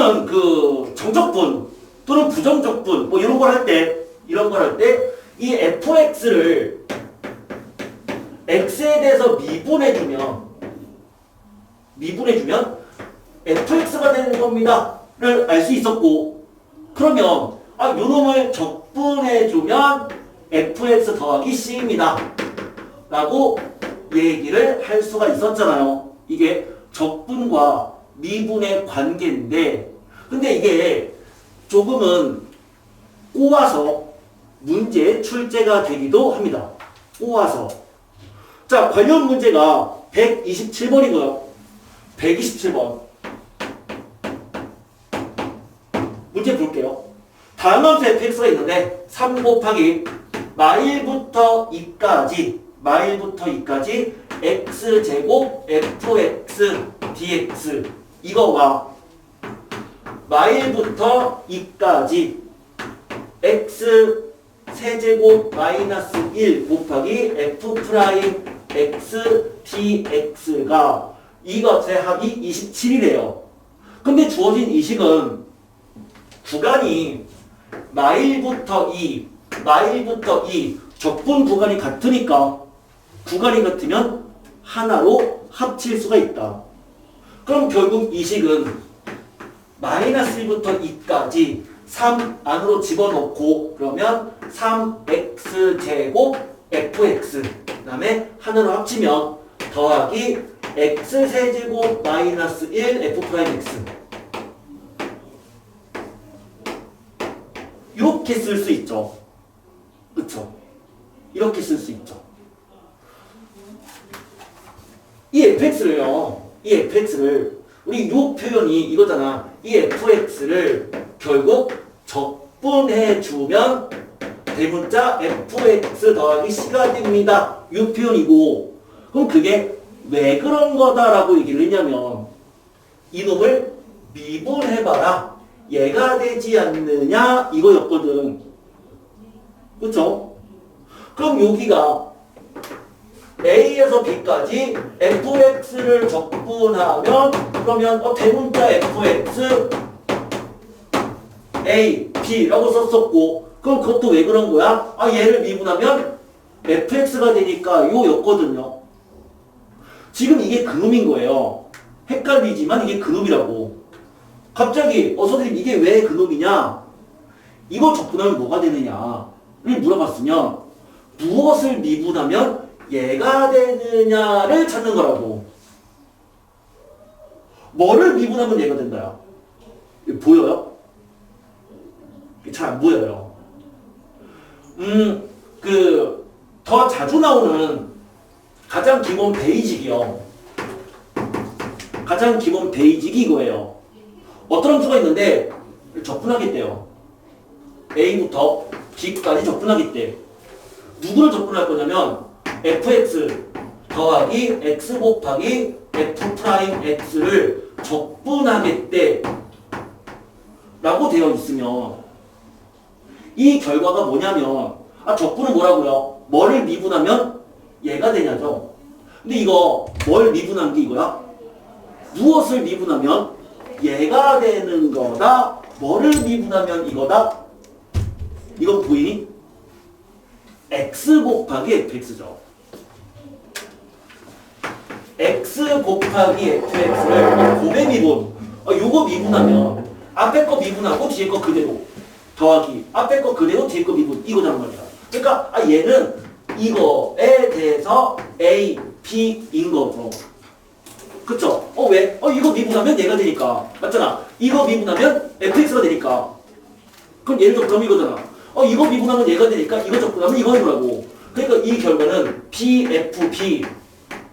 우리는 그 정적분 또는 부정적분 뭐 이런 걸 할 때 이런 걸 할 때 이 fx를 x에 대해서 미분해주면 미분해주면 fx가 되는 겁니다 를 알 수 있었고 그러면 아 요놈을 적분해주면 fx 더하기 c입니다. 라고 얘기를 할 수가 있었잖아요. 이게 적분과 미분의 관계인데 근데 이게 조금은 꼬아서 문제 출제가 되기도 합니다. 꼬아서. 자 관련 문제가 127번이고요. 127번. 문제 볼게요. 다음 함수 fx가 있는데 3 곱하기 마일부터 2까지 마일부터 2까지 x제곱 fx dx 이거와 마일부터 2까지 x 세제곱 마이너스 1 곱하기 f 프라임 x dx가 이것의 합이 27이래요. 근데 주어진 이 식은 구간이 마일부터 2, 마일부터 2 적분 구간이 같으니까 구간이 같으면 하나로 합칠 수가 있다. 그럼 결국 이 식은 마이너스 1부터 2까지 3 안으로 집어넣고 그러면 3x 제곱 fx 그 다음에 하나로 합치면 더하기 x 세제곱 마이너스 1 f 프라임 x 이렇게 쓸 수 있죠. 그쵸? 이렇게 쓸 수 있죠. 이 fx를요, 이 fx를, 우리 요 표현이 이거잖아. 이 fx를 결국 적분해 주면 대문자 fx 더하기 c가 됩니다. 이 표현이고, 그럼 그게 왜 그런 거다라고 얘기를 했냐면, 이놈을 미분해봐라. 얘가 되지 않느냐 이거였거든. 그쵸? 그럼 여기가 A에서 B까지 fx를 적분하면 그러면 어, 대문자 fx A, B라고 썼었고 그럼 그것도 왜 그런 거야? 아 얘를 미분하면 fx가 되니까 요였거든요. 지금 이게 그놈인 거예요. 헷갈리지만 이게 그놈이라고. 갑자기 어 선생님 이게 왜 그놈이냐? 이거 적분하면 뭐가 되느냐를 물어봤으면 무엇을 미분하면 얘가 되느냐를 찾는 거라고. 뭐를 미분하면 얘가? 이거 보여요? 잘 안 보여요. 음, 그, 더 자주 나오는 가장 기본 베이직이요. 가장 기본 베이직이 이거예요. 어떤 함수가 있는데 적분하겠대요. A부터 B까지 적분하겠대. 누구를 적분할 거냐면 fx 더하기 x 곱하기 f 프라임 x를 적분하겠대. 라고 되어 있으면 이 결과가 뭐냐면 아 적분은 뭐라고요? 뭐를 미분하면 얘가 되냐죠. 근데 이거 뭘 미분한 게 이거야? 무엇을 미분하면 얘가 되는 거다. 뭐를 미분하면 이거다. 이건 보이니? x 곱하기 fx죠. X 곱하기 fx를 곱의 미분. 어, 요거 미분하면 앞에 거 미분하고 뒤에 거 그대로 더하기 앞에 거 그대로 뒤에 거 미분 이거란 말이야. 그러니까 아, 얘는 이거에 대해서 a, b인 거죠. 그쵸? 어 왜? 어 이거 미분하면 얘가 되니까 맞잖아. 이거 미분하면 fx가 되니까. 그럼 얘를 적분하면 이거잖아. 어 이거 미분하면 얘가 되니까 이거 적분하면 이거라고. 그러니까 이 결과는 bfb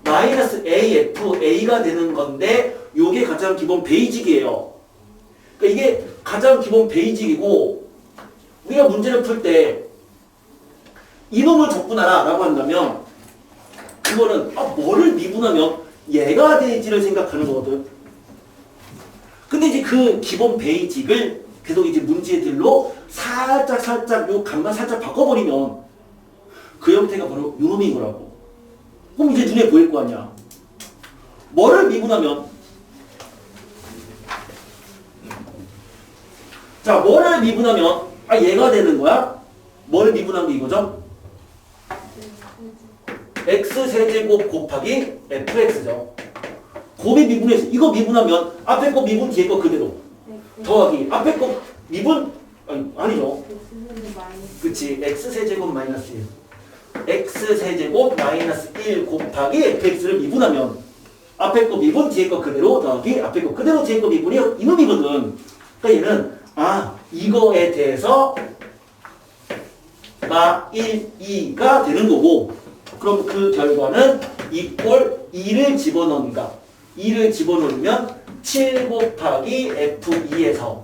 마이너스 afa가 되는 건데 요게 가장 기본 베이직이에요. 그러니까 이게 가장 기본 베이직이고 우리가 문제를 풀 때 이놈을 적분하라 라고 한다면 그거는 아 뭐를 미분하면 얘가 되지를 생각하는 거거든. 근데 이제 그 기본 베이직을 계속 이제 문제들로 살짝 살짝 요 감만 살짝 바꿔버리면 그 형태가 바로 요놈인 거라고. 그럼 이제 눈에 보일 거 아니야. 뭐를 미분하면 자, 뭐를 미분하면 아 얘가 되는 거야? 뭘 미분한 게 이거죠? x 세제곱 곱하기 fx죠. 곱의 미분에서 이거 미분하면 앞에 거 미분 뒤에 거 그대로 더하기 앞에 거 미분 아니, 아니죠. 그치 x 세제곱 마이너스 1 x 세제곱 마이너스 1 곱하기 fx를 미분하면 앞에 거 미분 뒤에 거 그대로 더하기 앞에 거 그대로 뒤에 거 미분이 이놈이거든. 그러니까 얘는 아 이거에 대해서 마 1, 2가 되는 거고 그럼 그 결과는 이꼴 2를 집어넣는다. 2를 집어넣으면 7 곱하기 f2에서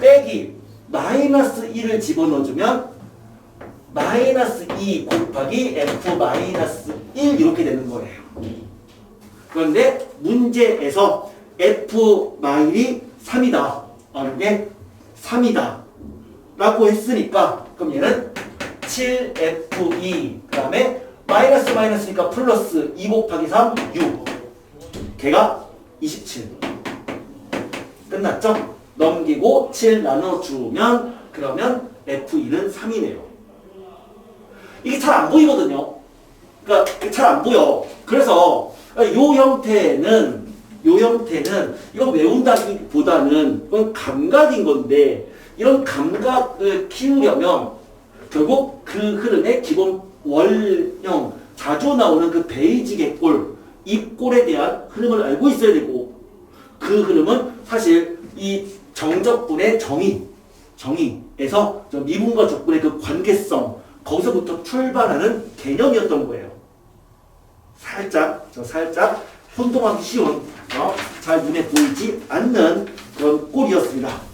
빼기 마이너스 1을 집어넣어주면 마이너스 2 곱하기 f 마이너스 1 이렇게 되는 거예요. 그런데 문제에서 f 마일이 3이다. 아, 이게 3이다. 라고 했으니까 그럼 얘는 7f2 그 다음에 마이너스 마이너스니까 플러스 2 곱하기 3 6 걔가 27 끝났죠? 넘기고 7 나눠주면 그러면 F2는 3이네요. 이게 잘 안 보이거든요. 그러니까 잘 안 보여. 그래서 요 형태는 요 형태는 이거 외운다기보다는 이건 감각인 건데 이런 감각을 키우려면 결국 그 흐름의 기본 원형 자주 나오는 그 베이직의 꼴, 이 꼴에 대한 흐름을 알고 있어야 되고 그 흐름은 사실 이 정적분의 정의, 정의에서 저 미분과 적분의 그 관계성 거기서부터 출발하는 개념이었던 거예요. 살짝, 저 살짝 혼동하기 쉬운, 어, 잘 눈에 보이지 않는 그런 꼴이었습니다.